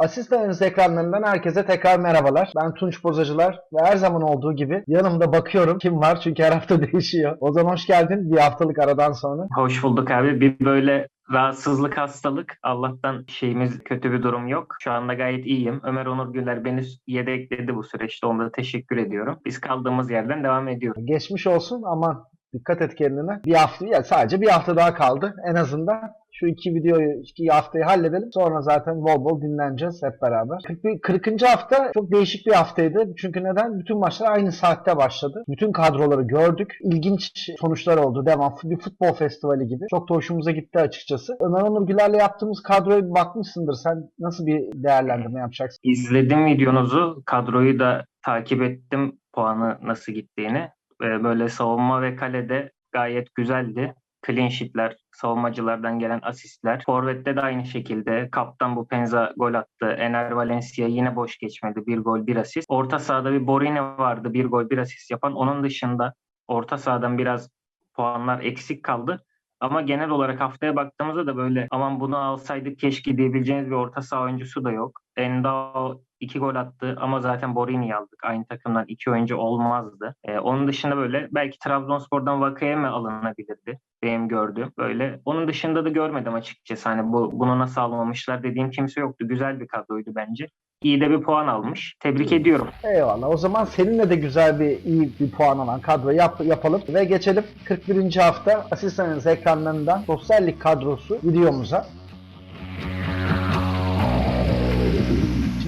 Asistanınız ekranlarından herkese tekrar merhabalar. Ben Tunç Bozacılar ve her zaman olduğu gibi yanımda bakıyorum kim var çünkü her hafta değişiyor. Ozan hoş geldin bir haftalık aradan sonra. Hoş bulduk abi. Bir böyle rahatsızlık, hastalık. Allah'tan şeyimiz kötü bir durum yok. Şu anda gayet iyiyim. Ömer Onur Güler beni yedekledi bu süreçte. Ona da teşekkür ediyorum. Biz kaldığımız yerden devam ediyoruz. Geçmiş olsun ama dikkat et kendine. Bir hafta, yani sadece bir hafta daha kaldı. En azından şu iki videoyu, iki haftayı halledelim. Sonra zaten bol bol dinleneceğiz hep beraber. 41, 40. hafta çok değişik bir haftaydı. Çünkü neden? Bütün maçlar aynı saatte başladı. Bütün kadroları gördük. İlginç sonuçlar oldu. Devam. Bir futbol festivali gibi. Çok da hoşumuza gitti açıkçası. Ömer Onur Güler'le yaptığımız kadroya bir bakmışsındır. Sen nasıl bir değerlendirme yapacaksın? İzledim videonuzu. Kadroyu da takip ettim. Puanı nasıl gittiğini. Ee, Böyle savunma ve kalede gayet güzeldi. Clean sheet'ler, savunmacılardan gelen asistler. Forvet'te de aynı şekilde. Kaptan bu Penza gol attı. Ener Valencia yine boş geçmedi. Bir gol, bir asist. Orta sahada bir Borini vardı. Bir gol, bir asist yapan. Onun dışında orta sahadan biraz puanlar eksik kaldı. Ama genel olarak haftaya baktığımızda da böyle aman bunu alsaydık keşke diyebileceğiniz bir orta saha oyuncusu da yok. Endao iki gol attı ama zaten Borini'yi aldık. Aynı takımdan iki oyuncu olmazdı. Ee, onun dışında böyle belki Trabzonspor'dan Vakayeme alınabilirdi. Benim gördüğüm böyle. Onun dışında da görmedim açıkçası. Hani bu, bunu nasıl almamışlar dediğim kimse yoktu. Güzel bir kadroydu bence. İyi de bir puan almış. Tebrik ediyorum. Eyvallah. O zaman seninle de güzel bir iyi bir puan alan kadro yap, yapalım ve geçelim 41. hafta asistanınız ekranlarından sosyal lig kadrosu videomuza.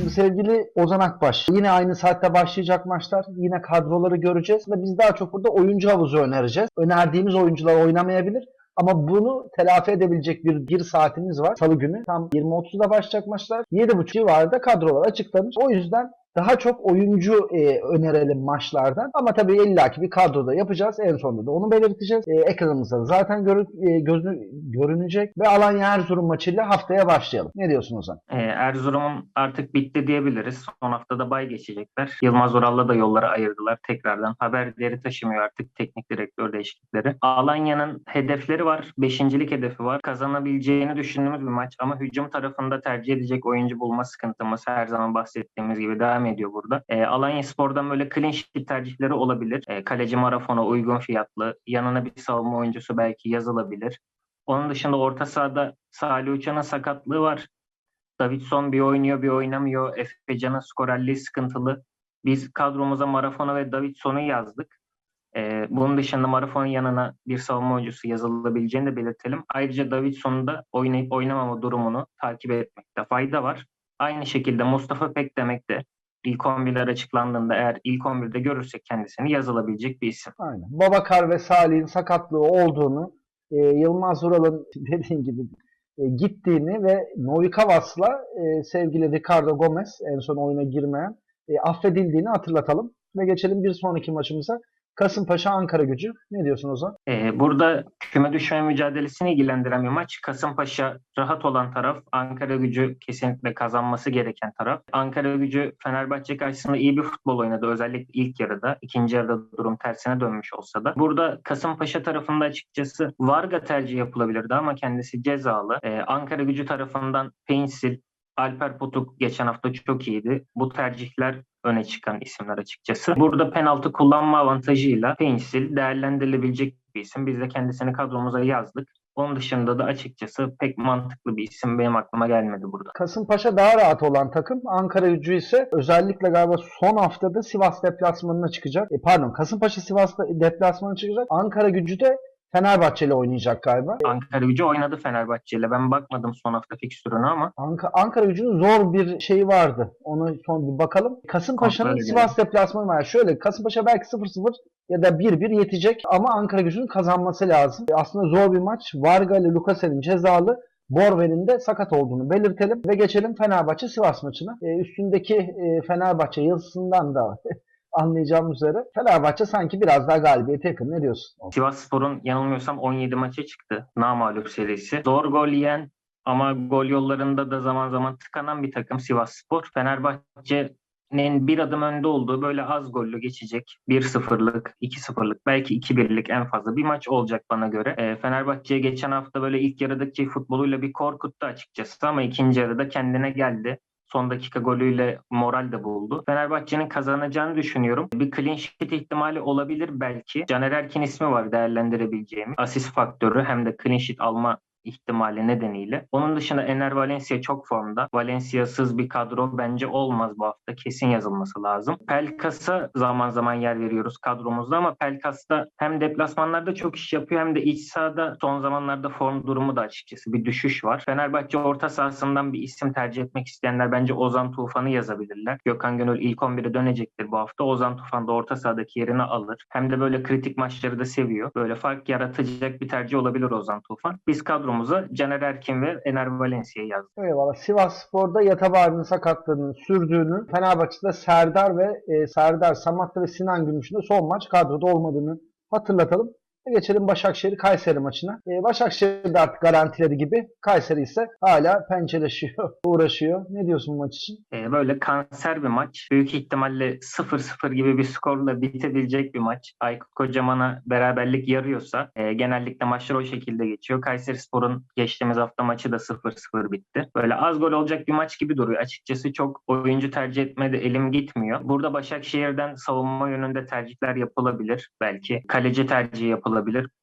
Şimdi sevgili Ozan Akbaş yine aynı saatte başlayacak maçlar. Yine kadroları göreceğiz ve biz daha çok burada oyuncu havuzu önereceğiz. Önerdiğimiz oyuncular oynamayabilir. Ama bunu telafi edebilecek bir, bir saatimiz var. Salı günü tam 20.30'da başlayacak maçlar. 7.30 civarında kadrolar açıklanır. O yüzden daha çok oyuncu e, önerelim maçlardan. Ama tabii illaki bir kadroda yapacağız. En sonunda da onu belirteceğiz. E, ekranımızda zaten görü, e, gözü, görünecek. Ve Alanya Erzurum maçıyla haftaya başlayalım. Ne diyorsun Ozan? Ee, Erzurum'un artık bitti diyebiliriz. Son haftada bay geçecekler. Yılmaz Oral'la da yolları ayırdılar tekrardan. Haberleri taşımıyor artık teknik direktör değişiklikleri. Alanya'nın hedefleri var. Beşincilik hedefi var. Kazanabileceğini düşündüğümüz bir maç ama hücum tarafında tercih edecek oyuncu bulma sıkıntımız her zaman bahsettiğimiz gibi devam ediyor burada. E, Alanya Spor'dan böyle clean sheet tercihleri olabilir. E, kaleci Marafon'a uygun fiyatlı. Yanına bir savunma oyuncusu belki yazılabilir. Onun dışında orta sahada Salih Uçan'ın sakatlığı var. Davidson bir oynuyor bir oynamıyor. Efe Can'ın skorerliği sıkıntılı. Biz kadromuza Marafon'u ve Davidson'u yazdık. Ee, bunun dışında Marafon'un yanına bir savunma oyuncusu yazılabileceğini de belirtelim. Ayrıca Davidson'un da oynayıp oynamama durumunu takip etmekte fayda var. Aynı şekilde Mustafa Pek demek de ilk 11'ler açıklandığında eğer ilk 11'de görürsek kendisini yazılabilecek bir isim. Aynen. Babakar ve Salih'in sakatlığı olduğunu e, Yılmaz Ural'ın dediğin gibi e, gittiğini ve Novi Kavas'la e, sevgili Ricardo Gomez en son oyuna girmeyen e, affedildiğini hatırlatalım. Ve geçelim bir sonraki maçımıza. Kasımpaşa Ankara gücü. Ne diyorsun Ozan? Ee, burada küme düşme mücadelesini ilgilendiren bir maç. Kasımpaşa rahat olan taraf, Ankara gücü kesinlikle kazanması gereken taraf. Ankara gücü Fenerbahçe karşısında iyi bir futbol oynadı. Özellikle ilk yarıda. ikinci yarıda durum tersine dönmüş olsa da. Burada Kasımpaşa tarafında açıkçası Varga tercih yapılabilirdi ama kendisi cezalı. Ee, Ankara gücü tarafından Pensil, Alper Potuk geçen hafta çok iyiydi. Bu tercihler öne çıkan isimler açıkçası. Burada penaltı kullanma avantajıyla Pensil değerlendirilebilecek bir isim. Biz de kendisini kadromuza yazdık. Onun dışında da açıkçası pek mantıklı bir isim benim aklıma gelmedi burada. Kasımpaşa daha rahat olan takım. Ankara gücü ise özellikle galiba son haftada Sivas deplasmanına çıkacak. E, pardon Kasımpaşa Sivas deplasmanına çıkacak. Ankara gücü de Fenerbahçe ile oynayacak galiba. Ankara gücü oynadı Fenerbahçe ile. Ben bakmadım son hafta fikstürüne ama Anka- Ankara gücünün zor bir şeyi vardı. Onu son bir bakalım. Kasımpaşa'nın Sivas deplasmanı var. Şöyle Kasımpaşa belki 0-0 ya da 1-1 yetecek ama Ankara gücünün kazanması lazım. E, Aslında zor bir maç. Varga ile Lukasen'in cezalı. Borven'in de sakat olduğunu belirtelim ve geçelim Fenerbahçe Sivas maçına. E, üstündeki e, Fenerbahçe yazısından da anlayacağımız üzere Fenerbahçe sanki biraz daha galibiyete yakın. Ne diyorsun? Sivas Spor'un yanılmıyorsam 17 maça çıktı. Namağlup serisi. Zor gol yiyen ama gol yollarında da zaman zaman tıkanan bir takım Sivas Spor. Fenerbahçe'nin bir adım önde olduğu böyle az gollü geçecek 1-0'lık, 2-0'lık belki 2-1'lik en fazla bir maç olacak bana göre. E, Fenerbahçe geçen hafta böyle ilk yarıdaki futboluyla bir korkuttu açıkçası ama ikinci yarıda kendine geldi. Son dakika golüyle moral de buldu. Fenerbahçe'nin kazanacağını düşünüyorum. Bir clean sheet ihtimali olabilir belki. Caner Erkin ismi var değerlendirebileceğim. Asist faktörü hem de clean sheet alma ihtimali nedeniyle. Onun dışında Ener Valencia çok formda. Valencia'sız bir kadro bence olmaz bu hafta. Kesin yazılması lazım. Pelkas'a zaman zaman yer veriyoruz kadromuzda ama Pelkas'ta hem deplasmanlarda çok iş yapıyor hem de iç sahada son zamanlarda form durumu da açıkçası bir düşüş var. Fenerbahçe orta sahasından bir isim tercih etmek isteyenler bence Ozan Tufan'ı yazabilirler. Gökhan Gönül ilk 11'e dönecektir bu hafta. Ozan Tufan da orta sahadaki yerini alır. Hem de böyle kritik maçları da seviyor. Böyle fark yaratacak bir tercih olabilir Ozan Tufan. Biz kadromuza Caner Erkin ve Ener Valencia'yı yazdık. Eyvallah. Sivas Spor'da Yatabarı'nın sakatlığının sürdüğünü, Fenerbahçe'de Serdar ve e, Serdar, Samatlı ve Sinan Gümüş'ün de son maç kadroda olmadığını hatırlatalım. Geçelim Başakşehir Kayseri maçına. E, Başakşehir de artık garantiledi gibi. Kayseri ise hala pençeleşiyor, uğraşıyor. Ne diyorsun bu maç için? Ee, böyle kanser bir maç. Büyük ihtimalle 0-0 gibi bir skorla bitebilecek bir maç. Aykut Kocaman'a beraberlik yarıyorsa e, genellikle maçlar o şekilde geçiyor. Kayseri Spor'un geçtiğimiz hafta maçı da 0-0 bitti. Böyle az gol olacak bir maç gibi duruyor. Açıkçası çok oyuncu tercih etmede elim gitmiyor. Burada Başakşehir'den savunma yönünde tercihler yapılabilir belki. Kaleci tercihi yapılabilir.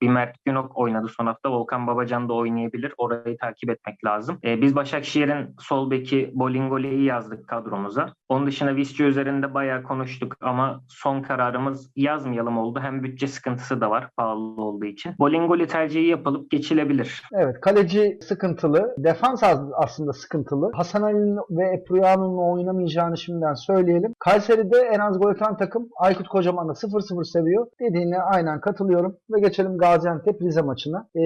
Bir Mert Günok oynadı son hafta. Volkan Babacan da oynayabilir. Orayı takip etmek lazım. Ee, biz Başakşehir'in sol beki Bolingole'yi yazdık kadromuza. Onun dışında Visca üzerinde bayağı konuştuk ama son kararımız yazmayalım oldu. Hem bütçe sıkıntısı da var pahalı olduğu için. Bolingoli tercihi yapılıp geçilebilir. Evet, kaleci sıkıntılı. Defans aslında sıkıntılı. Hasan Ali'nin ve Epruyano'nun oynamayacağını şimdiden söyleyelim. Kayseri'de en az gol atan takım Aykut Kocaman da 0-0 seviyor. Dediğine aynen katılıyorum. Ve geçelim Gaziantep Rize maçına. Ee,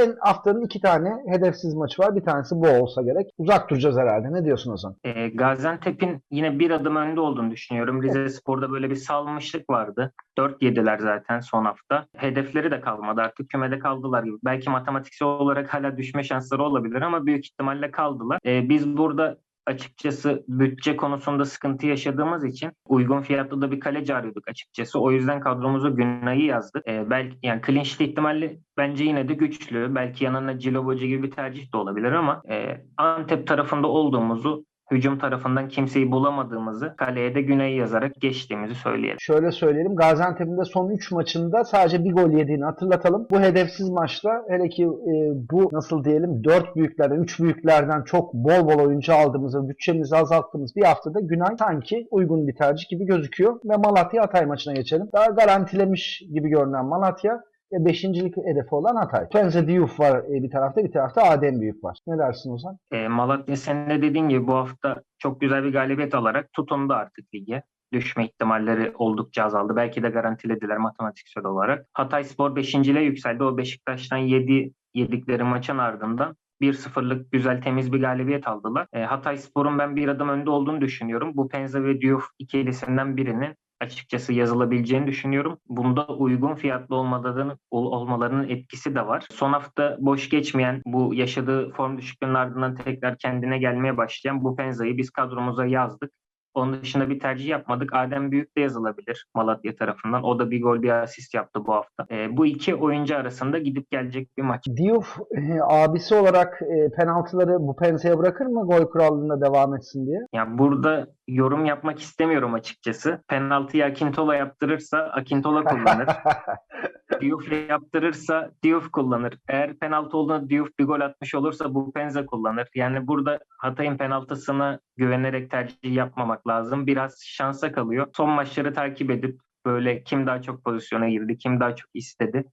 en haftanın iki tane hedefsiz maçı var. Bir tanesi bu olsa gerek. Uzak duracağız herhalde. Ne diyorsun Ozan? Ee, Gaziantep'in yine bir adım önde olduğunu düşünüyorum. Rize Spor'da böyle bir salmışlık vardı. 4 yediler zaten son hafta. Hedefleri de kalmadı artık kümede kaldılar gibi. Belki matematiksel olarak hala düşme şansları olabilir ama büyük ihtimalle kaldılar. Ee, biz burada açıkçası bütçe konusunda sıkıntı yaşadığımız için uygun fiyatlı da bir kaleci arıyorduk açıkçası. O yüzden kadromuza Günay'ı yazdık. Ee, belki yani sheet ihtimali bence yine de güçlü. Belki yanına Cilobocu gibi bir tercih de olabilir ama e, Antep tarafında olduğumuzu hücum tarafından kimseyi bulamadığımızı kaleye de Güney'i yazarak geçtiğimizi söyleyelim. Şöyle söyleyelim. Gaziantep'in de son 3 maçında sadece bir gol yediğini hatırlatalım. Bu hedefsiz maçta hele ki e, bu nasıl diyelim 4 büyüklerden 3 büyüklerden çok bol bol oyuncu aldığımız ve bütçemizi azalttığımız bir haftada Günay sanki uygun bir tercih gibi gözüküyor. Ve Malatya Hatay maçına geçelim. Daha garantilemiş gibi görünen Malatya ve 5.lik hedefi olan Hatay. Tenze Diouf var e, bir tarafta bir tarafta Adem Büyük var. Ne dersin Ozan? E, Malatya senin de dediğin gibi bu hafta çok güzel bir galibiyet alarak tutundu artık lige. Düşme ihtimalleri oldukça azaldı. Belki de garantilediler matematiksel olarak. Hatay Spor 5. yükseldi. O Beşiktaş'tan 7 yedikleri maçın ardından 1-0'lık güzel temiz bir galibiyet aldılar. E, Hatay Spor'un ben bir adım önde olduğunu düşünüyorum. Bu Penza ve Diouf ikilisinden birinin açıkçası yazılabileceğini düşünüyorum. Bunda uygun fiyatlı olmalarının, ol- olmalarının etkisi de var. Son hafta boş geçmeyen bu yaşadığı form düşüklüğünün ardından tekrar kendine gelmeye başlayan bu Penza'yı biz kadromuza yazdık. Onun dışında bir tercih yapmadık. Adem Büyük de yazılabilir Malatya tarafından. O da bir gol bir asist yaptı bu hafta. Ee, bu iki oyuncu arasında gidip gelecek bir maç. Diouf e, abisi olarak e, penaltıları bu Penze'ye bırakır mı gol kuralında devam etsin diye? Ya burada yorum yapmak istemiyorum açıkçası. Penaltıyı Akintola yaptırırsa Akintola kullanır. Diouf yaptırırsa Diouf kullanır. Eğer penaltı olduğunda Diouf bir gol atmış olursa bu Penza kullanır. Yani burada Hatay'ın penaltısına güvenerek tercih yapmamak lazım. Biraz şansa kalıyor. Son maçları takip edip böyle kim daha çok pozisyona girdi, kim daha çok istedi.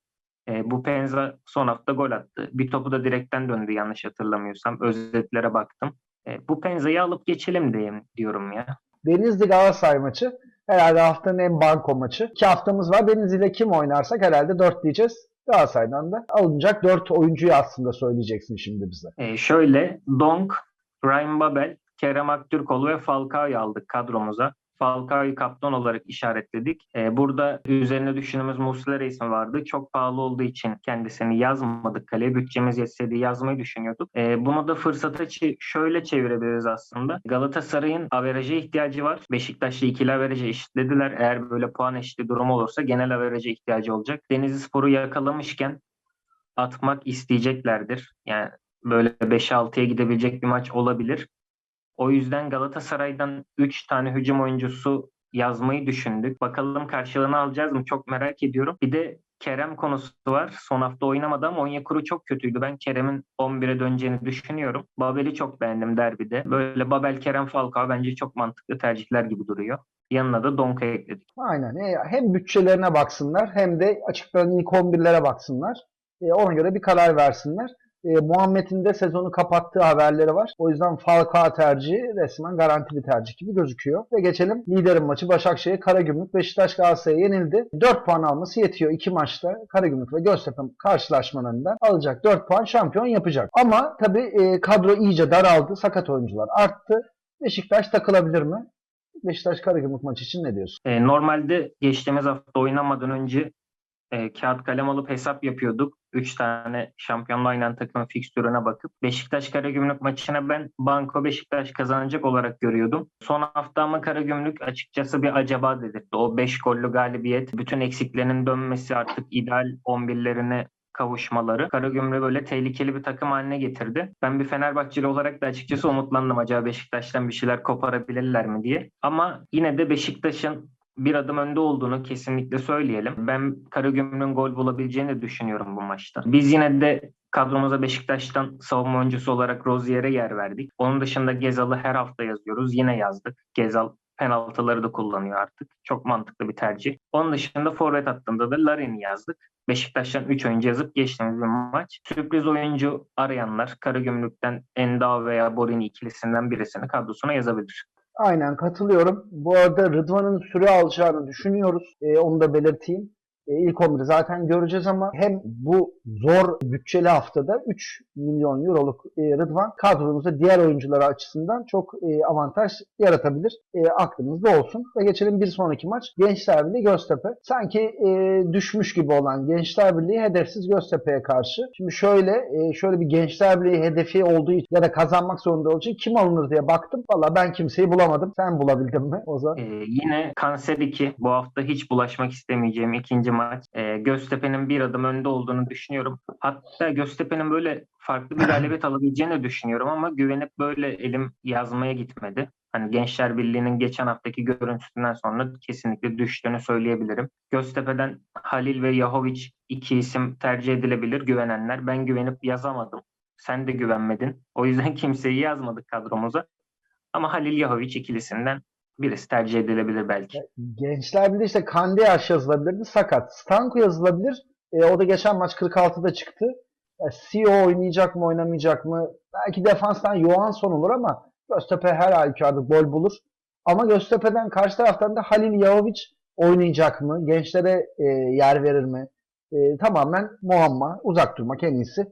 E, bu Penza son hafta gol attı. Bir topu da direkten döndü yanlış hatırlamıyorsam. Özetlere baktım. E, bu Penza'yı alıp geçelim diyeyim diyorum ya. Denizli Galatasaray maçı. Herhalde haftanın en banko maçı. İki haftamız var. Denizli ile kim oynarsak herhalde 4 diyeceğiz. Galatasaray'dan da alınacak 4 oyuncuyu aslında söyleyeceksin şimdi bize. E, şöyle Donk, Ryan Babel, Kerem Aktürkoğlu ve Falcao'yu aldık kadromuza. Falcao'yu kaptan olarak işaretledik. E, burada üzerine düşündüğümüz Muslera ismi vardı. Çok pahalı olduğu için kendisini yazmadık kaleye. Bütçemiz yetseydi yazmayı düşünüyorduk. E, bunu da fırsata şöyle çevirebiliriz aslında. Galatasaray'ın averaja ihtiyacı var. Beşiktaş'la ikili averaja eşitlediler. Eğer böyle puan eşitliği durumu olursa genel averaja ihtiyacı olacak. Denizli Spor'u yakalamışken atmak isteyeceklerdir. Yani böyle 5-6'ya gidebilecek bir maç olabilir. O yüzden Galatasaray'dan 3 tane hücum oyuncusu yazmayı düşündük. Bakalım karşılığını alacağız mı? Çok merak ediyorum. Bir de Kerem konusu var. Son hafta oynamadı ama Onyekuru çok kötüydü. Ben Kerem'in 11'e döneceğini düşünüyorum. Babel'i çok beğendim derbide. Böyle Babel, Kerem, Falcao bence çok mantıklı tercihler gibi duruyor. Yanına da Donka ekledik. Aynen. E, hem bütçelerine baksınlar hem de açıkların ilk 11'lere baksınlar. E, ona göre bir karar versinler. E, Muhammed'in de sezonu kapattığı haberleri var. O yüzden Falcao tercihi resmen garanti bir tercih gibi gözüküyor. Ve geçelim liderin maçı Başakşehir Karagümrük Beşiktaş Galatasaray'a yenildi. 4 puan alması yetiyor. 2 maçta Karagümrük ve Göztepe karşılaşmalarından alacak 4 puan şampiyon yapacak. Ama tabii e, kadro iyice daraldı. Sakat oyuncular arttı. Beşiktaş takılabilir mi? Beşiktaş Karagümrük maçı için ne diyorsun? E, normalde geçtiğimiz hafta oynamadan önce e, kağıt kalem alıp hesap yapıyorduk. 3 tane şampiyonla oynayan takımın fikstürüne bakıp Beşiktaş Karagümrük maçına ben Banko Beşiktaş kazanacak olarak görüyordum. Son hafta ama Karagümrük açıkçası bir acaba dedirtti. O 5 gollü galibiyet, bütün eksiklerinin dönmesi artık ideal 11'lerine kavuşmaları Karagümrük'ü böyle tehlikeli bir takım haline getirdi. Ben bir Fenerbahçeli olarak da açıkçası umutlandım acaba Beşiktaş'tan bir şeyler koparabilirler mi diye. Ama yine de Beşiktaş'ın bir adım önde olduğunu kesinlikle söyleyelim. Ben Karagümrük'ün gol bulabileceğini düşünüyorum bu maçta. Biz yine de kadromuza Beşiktaş'tan savunma oyuncusu olarak Rozier'e yer verdik. Onun dışında Gezal'ı her hafta yazıyoruz. Yine yazdık. Gezal penaltıları da kullanıyor artık. Çok mantıklı bir tercih. Onun dışında forvet hattında da Larin'i yazdık. Beşiktaş'tan 3 oyuncu yazıp geçtiğimiz bir maç. Sürpriz oyuncu arayanlar Karagümrük'ten Enda veya Borini ikilisinden birisini kadrosuna yazabilir. Aynen katılıyorum. Bu arada Rıdvan'ın süre alacağını düşünüyoruz. Ee, onu da belirteyim. Ee, ilk 11'i zaten göreceğiz ama hem bu zor bütçeli haftada 3 milyon euroluk e, Rıdvan kadromuzda diğer oyuncuları açısından çok e, avantaj yaratabilir. E, aklımızda olsun. Ve geçelim bir sonraki maç. Gençler Birliği Göztepe. Sanki e, düşmüş gibi olan Gençler Birliği hedefsiz Göztepe'ye karşı. Şimdi şöyle e, şöyle bir Gençler Birliği hedefi olduğu için ya da kazanmak zorunda olduğu için kim alınır diye baktım. Valla ben kimseyi bulamadım. Sen bulabildin mi Ozan? Ee, yine Kanser 2 bu hafta hiç bulaşmak istemeyeceğim ikinci maç. Ee, Göztepe'nin bir adım önde olduğunu düşünüyorum. Hatta Göztepe'nin böyle farklı bir galibiyet alabileceğini düşünüyorum ama güvenip böyle elim yazmaya gitmedi. Hani Gençler Birliği'nin geçen haftaki görüntüsünden sonra kesinlikle düştüğünü söyleyebilirim. Göztepe'den Halil ve Yahovic iki isim tercih edilebilir güvenenler. Ben güvenip yazamadım. Sen de güvenmedin. O yüzden kimseyi yazmadık kadromuza. Ama Halil Yahovic ikilisinden birisi tercih edilebilir belki. Gençler Birliği işte Kandiyaş yazılabilirdi. Sakat. Stanko yazılabilir. E, o da geçen maç 46'da çıktı. E, CEO oynayacak mı oynamayacak mı? Belki defanstan Johansson olur ama Göztepe her halükarda gol bulur. Ama Göztepe'den karşı taraftan da Halil Yahovic oynayacak mı? Gençlere e, yer verir mi? E, tamamen muamma. Uzak durmak en iyisi.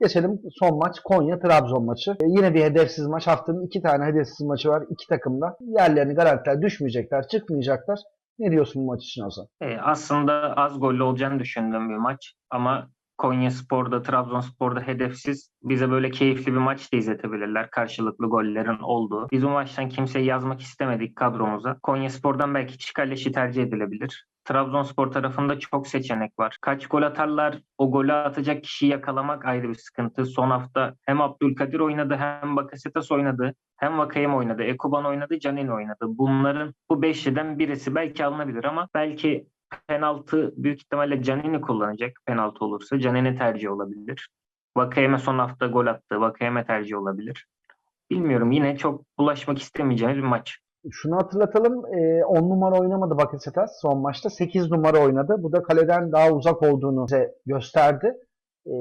Geçelim son maç Konya-Trabzon maçı. E, yine bir hedefsiz maç. Haftanın iki tane hedefsiz maçı var. iki takımda. Yerlerini garantiler düşmeyecekler, çıkmayacaklar. Ne diyorsun bu maç için Ozan? E, aslında az gollü olacağını düşündüğüm bir maç ama Konya Spor'da, Trabzonspor'da hedefsiz bize böyle keyifli bir maç da izletebilirler. Karşılıklı gollerin olduğu. Biz bu maçtan kimseyi yazmak istemedik kadromuza. Konya Spor'dan belki Çikalleş'i tercih edilebilir. Trabzonspor tarafında çok seçenek var. Kaç gol atarlar, o golü atacak kişiyi yakalamak ayrı bir sıkıntı. Son hafta hem Abdülkadir oynadı hem Bakasetas oynadı. Hem Vakayem oynadı, Ekuban oynadı, Canin oynadı. Bunların bu beşliden birisi belki alınabilir ama belki penaltı büyük ihtimalle Canini kullanacak penaltı olursa. Canini tercih olabilir. Vakayeme son hafta gol attı. Vakayeme tercih olabilir. Bilmiyorum yine çok bulaşmak istemeyeceğimiz bir maç. Şunu hatırlatalım. 10 numara oynamadı Bakasetas son maçta. 8 numara oynadı. Bu da kaleden daha uzak olduğunu bize gösterdi. E,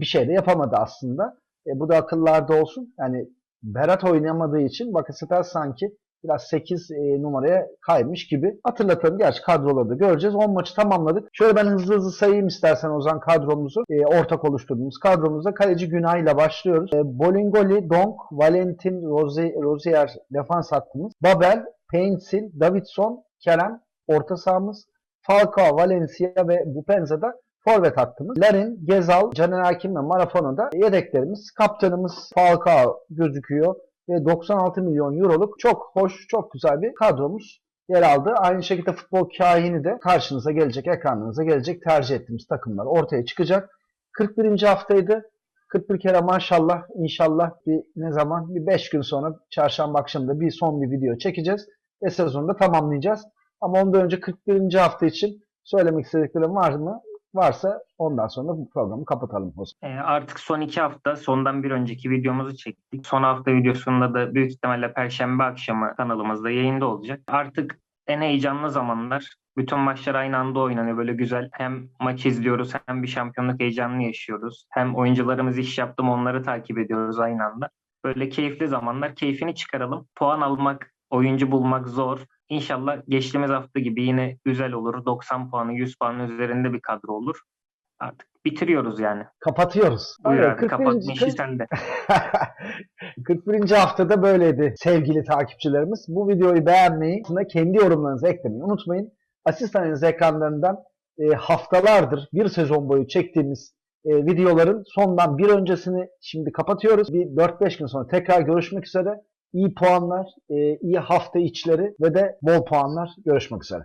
bir şey de yapamadı aslında. E, bu da akıllarda olsun. Yani Berat oynamadığı için Bakasetas sanki biraz 8 e, numaraya kaymış gibi. Hatırlatalım. Gerçi kadroları da göreceğiz. 10 maçı tamamladık. Şöyle ben hızlı hızlı sayayım istersen Ozan kadromuzu. E, ortak oluşturduğumuz kadromuzda kaleci Günay ile başlıyoruz. E, Bolingoli, Donk, Valentin, Rozi, Rozier defans hattımız. Babel, Paintsil, Davidson, Kerem orta sahamız. Falcao, Valencia ve Bupenza da forvet hattımız. Larin, Gezal, Caner Hakim ve Marafono'da yedeklerimiz. Kaptanımız Falcao gözüküyor ve 96 milyon euroluk çok hoş, çok güzel bir kadromuz yer aldı. Aynı şekilde futbol kahini de karşınıza gelecek, ekranınıza gelecek tercih ettiğimiz takımlar ortaya çıkacak. 41. haftaydı. 41 kere maşallah inşallah bir ne zaman bir 5 gün sonra çarşamba akşamında bir son bir video çekeceğiz ve sezonu da tamamlayacağız. Ama ondan önce 41. hafta için söylemek istediklerim var mı? Varsa ondan sonra bu programı kapatalım. Ee, artık son iki hafta sondan bir önceki videomuzu çektik. Son hafta videosunda da büyük ihtimalle Perşembe akşamı kanalımızda yayında olacak. Artık en heyecanlı zamanlar. Bütün maçlar aynı anda oynanıyor. Böyle güzel hem maç izliyoruz hem bir şampiyonluk heyecanını yaşıyoruz. Hem oyuncularımız iş yaptı mı onları takip ediyoruz aynı anda. Böyle keyifli zamanlar. Keyfini çıkaralım. Puan almak, oyuncu bulmak zor. İnşallah geçtiğimiz hafta gibi yine güzel olur. 90 puanı, 100 puanın üzerinde bir kadro olur. Artık bitiriyoruz yani. Kapatıyoruz. Buyur Evet, abi 41. kapatma işi sende. 41. haftada böyleydi sevgili takipçilerimiz. Bu videoyu beğenmeyi, kendi yorumlarınızı eklemeyi unutmayın. Asistanınız ekranlarından e, haftalardır bir sezon boyu çektiğimiz e, videoların sondan bir öncesini şimdi kapatıyoruz. Bir 4-5 gün sonra tekrar görüşmek üzere. İyi puanlar, e, iyi hafta içleri ve de bol puanlar. Görüşmek üzere.